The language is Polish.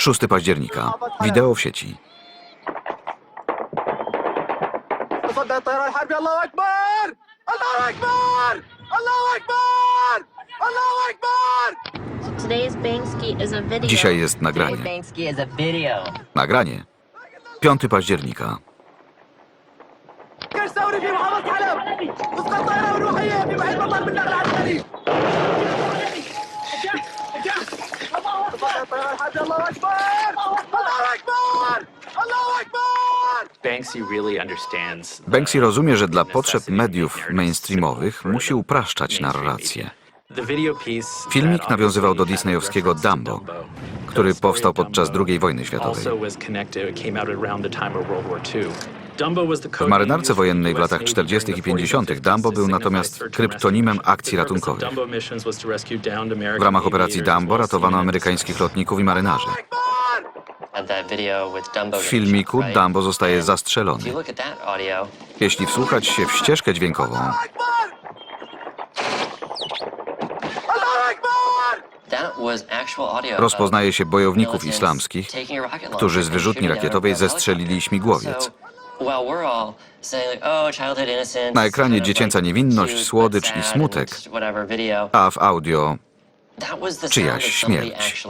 6 października. Wideo w sieci. Dzisiaj jest nagranie. Nagranie. 5 października. Banksy really understands. the Banksy rozumie, że dla potrzeb mediów mainstreamowych musi upraszczać narrację. Filmik nawiązywał do disneyowskiego Dumbo, który powstał podczas II wojny światowej. W marynarce wojennej w latach 40. i 50. Dumbo był natomiast kryptonimem akcji ratunkowych. W ramach operacji Dumbo ratowano amerykańskich lotników i marynarzy. W filmiku Dumbo zostaje zastrzelony. Jeśli wsłuchać się w ścieżkę dźwiękową, rozpoznaje się bojowników islamskich, którzy z wyrzutni rakietowej zestrzelili śmigłowiec. Oh, Na ekranie dziecięca niewinność, słodycz i smutek. a w audio czyjaś śmierć.